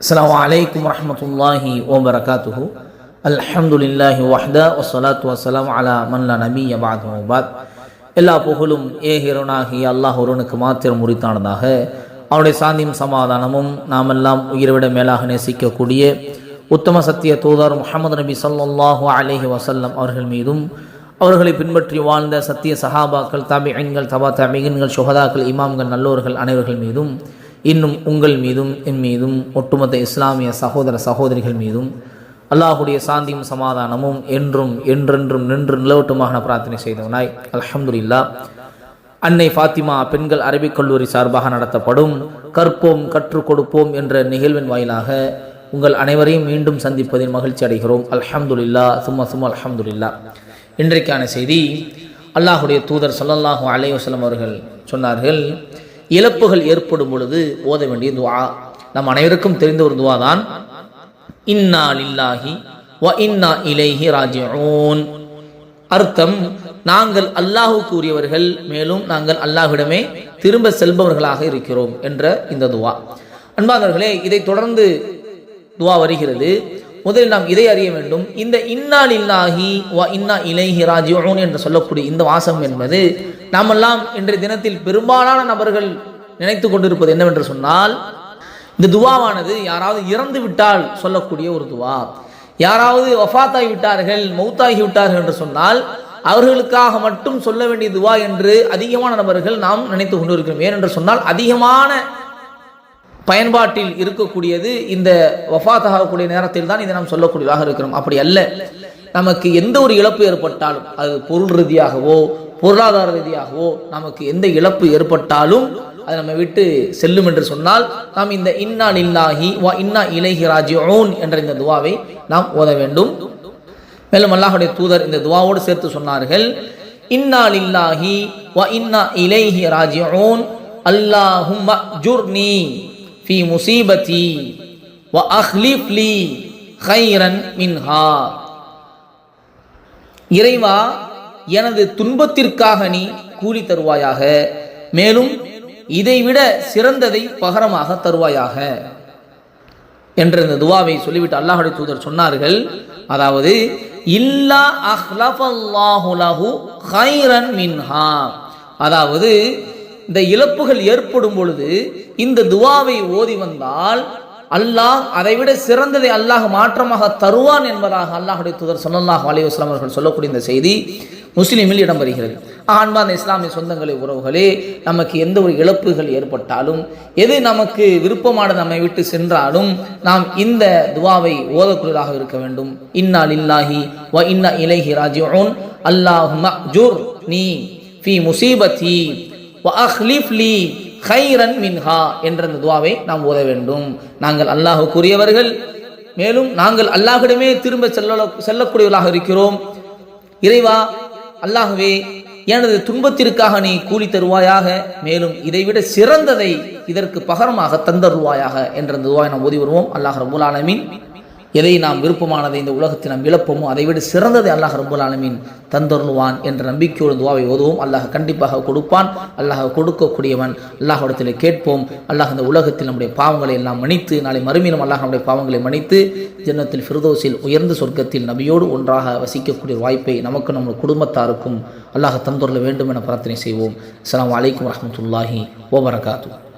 السلام عليكم ورحمة الله وبركاته الحمد لله وحده والصلاة والسلام على من لا نبي بعده وبعد எல்லா புகழும் ஏகிரனாகி அல்லாஹ் ஒருவனுக்கு மாத்திரம் உரித்தானதாக அவனுடைய சாந்தியும் சமாதானமும் நாமெல்லாம் உயிர்விட மேலாக நேசிக்கக்கூடிய உத்தம சத்திய தூதர் முகமது நபி ஸல்லல்லாஹு அலைஹி வஸல்லம் அவர்கள் மீதும் அவர்களை பின்பற்றி வாழ்ந்த சத்திய சஹாபாக்கள் தாபிகள் தபா தாபிகன்கள் சுகதாக்கள் இமாம்கள் நல்லோர்கள் அனைவர்கள் மீதும் இன்னும் உங்கள் மீதும் என் மீதும் ஒட்டுமொத்த இஸ்லாமிய சகோதர சகோதரிகள் மீதும் அல்லாஹுடைய சாந்தியும் சமாதானமும் என்றும் என்றென்றும் நின்று நிலவட்டுமாக பிரார்த்தனை செய்தவனாய். அலமதுல்லா அன்னை ஃபாத்திமா பெண்கள் அரபிக் கல்லூரி சார்பாக நடத்தப்படும் கற்போம் கற்றுக் கொடுப்போம் என்ற நிகழ்வின் வாயிலாக உங்கள் அனைவரையும் மீண்டும் சந்திப்பதில் மகிழ்ச்சி அடைகிறோம். அல்ஹம்துல்லா சும்மா சும்மா அல்ஹம்துலில்லா இன்றைக்கான செய்தி அல்லாஹுடைய தூதர் ஸல்லல்லாஹு அலைஹி அவர்கள் சொன்னார்கள் இழப்புகள் ஏற்படும் பொழுது ஓத வேண்டிய துவா. நம் அனைவருக்கும் தெரிந்த ஒரு துவா தான் இன்னா லில்லாஹி வ இன்னா இலைஹி ராஜிஊன். அர்த்தம் நாங்கள் அல்லாஹுக்கு உரியவர்கள் மேலும் நாங்கள் அல்லாஹ்விடமே திரும்ப செல்பவர்களாக இருக்கிறோம் என்ற இந்த துவா. அன்பானவர்களே இதை தொடர்ந்து துவா வருகிறது. முதலில் நாம் இதை அறிய வேண்டும். இந்த இன்னா லில்லாஹி வ இன்னா இலைஹி ராஜிஊன் என்று சொல்லக்கூடிய இந்த வாசம் என்பது நாமெல்லாம் இன்றைய தினத்தில் பெரும்பாலான நபர்கள் நினைத்து கொண்டிருப்பது என்னவென்று சொன்னால் இந்த துவாவானது யாராவது இறந்து விட்டால் சொல்லக்கூடிய ஒரு துவா. யாராவது வஃபாத்தாகி விட்டார்கள் மௌத்தாகி விட்டார்கள் என்று சொன்னால் அவர்களுக்காக மட்டும் சொல்ல வேண்டிய துவா என்று அதிகமான நபர்கள் நாம் நினைத்து கொண்டிருக்கிறோம். ஏனென்று சொன்னால் அதிகமான பயன்பாட்டில் இருக்கக்கூடியது இந்த வஃபாத்தாகக்கூடிய நேரத்தில் தான் இதை நாம் சொல்லக்கூடியதாக இருக்கிறோம். அப்படி அல்ல. நமக்கு எந்த ஒரு இழப்பு ஏற்பட்டாலும் அது பொருள் ரீதியாகவோ பொருளாதார ரீதியாகவோ நமக்கு எந்த இழப்பு ஏற்பட்டாலும் அதை நம்ம விட்டு செல்லும் என்று சொன்னால் நாம் இந்த இன்னா லில்லாஹி வா இன்னா இலைஹி ராஜிஊன் என்ற இந்த துவாவை நாம் ஓத வேண்டும். மேலும் அல்லாஹுடைய தூதர் இந்த துவாவோடு சேர்த்து சொன்னார்கள் இன்னா லில்லாஹி வா இன்னா இலைஹி ராஜிஊன் அல்லாஹும்ம ஜுர்னி ஃபி முசீபதி வ அஹ்லிஃப் ஹைரன் மின்ஹா இறைவா எனது துன்பத்திற்காக நீ கூலி தருவாயாக. மேலும் இதைவிட சிறந்ததை பகரமாக தருவாயாக. என்ற இந்த துவாவை சொல்லிவிட்டு அல்லாஹுடைய தூதர் சொன்னார்கள் அதாவது இல்லா அஹ்லஃபல்லாஹுலஹு ஹைரன் மின்ஹா. அதாவது இந்த இழப்புகள் ஏற்படும் பொழுது இந்த துவாவை ஓதி வந்தால் அல்லாஹ் அதைவிட சிறந்ததை அல்லாஹ் மாற்றமாக தருவான் என்பதாக அல்லாஹுடைய தூதர் சொல்லல்லாஹ் அலைவாஸ்லாம் அவர்கள் சொல்லக்கூடிய இந்த செய்தி முஸ்லீமில் இடம் வருகிறது ஆன்பாந்த இஸ்லாமிய சொந்தங்களை உறவுகளே நமக்கு எந்த ஒரு இழப்புகள் ஏற்பட்டாலும் எது நமக்கு விருப்பமானது நம்மை விட்டு சென்றாலும் நாம் இந்த துவாவை ஓதக்கூடியதாக இருக்க வேண்டும். இன்னா இல்லாஹி வ இன்னா இலஹி ராஜிஊன். அல்லாஹ் ஜூர் நீ ஃபி முசீபத்தி. வ அஹ்லிஃப் ஹைரன் மின்ஹா என்ற இந்த துவாவை நாம் ஓத வேண்டும். நாங்கள் அல்லாஹுக்குரியவர்கள். மேலும் நாங்கள் அல்லாஹிடமே திரும்ப செல்ல செல்லக்கூடியவர்களாக இருக்கிறோம். இறைவா அல்லாகவே எனது துன்பத்திற்காக நீ கூலி தருவாயாக மேலும் இதைவிட சிறந்ததை இதற்கு பகரமாக தந்தருவாயாக என்ற அந்த துவாயை நாம் ஓதி வருவோம். அல்லாஹ் ரபுல் ஆலமின். எதை நாம் விருப்பமானதை இந்த உலகத்தில் நாம் இழப்போமோ அதை விட சிறந்ததை அல்லாஹ் ரபுல் ஆலமீன் தந்தருள்வான் என்ற நம்பிக்கையோடு துவாவை ஓதுவோம். அல்லாஹ் கண்டிப்பாக கொடுப்பான். அல்லாஹ் கொடுக்கக்கூடியவன் அல்லாஹிடத்தில் கேட்போம். அல்லாஹ் இந்த உலகத்தில் நம்முடைய பாவங்களை எல்லாம் மன்னித்து நாளை மறுமையிலும் அல்லாஹ் நம்முடைய பாவங்களை மன்னித்து ஜன்னத்தில் ஃபிர்தோஸில் உயர்ந்த சொர்க்கத்தில் நபியோடு ஒன்றாக வசிக்கக்கூடிய வாய்ப்பை நமக்கு நம்முடைய குடும்பத்தாருக்கும் அல்லாஹ் தந்தொருள வேண்டும் என பிரார்த்தனை செய்வோம். அஸ்லாம் வலைக்கம் வரமத்துல்லாஹி ஓபரகாத்து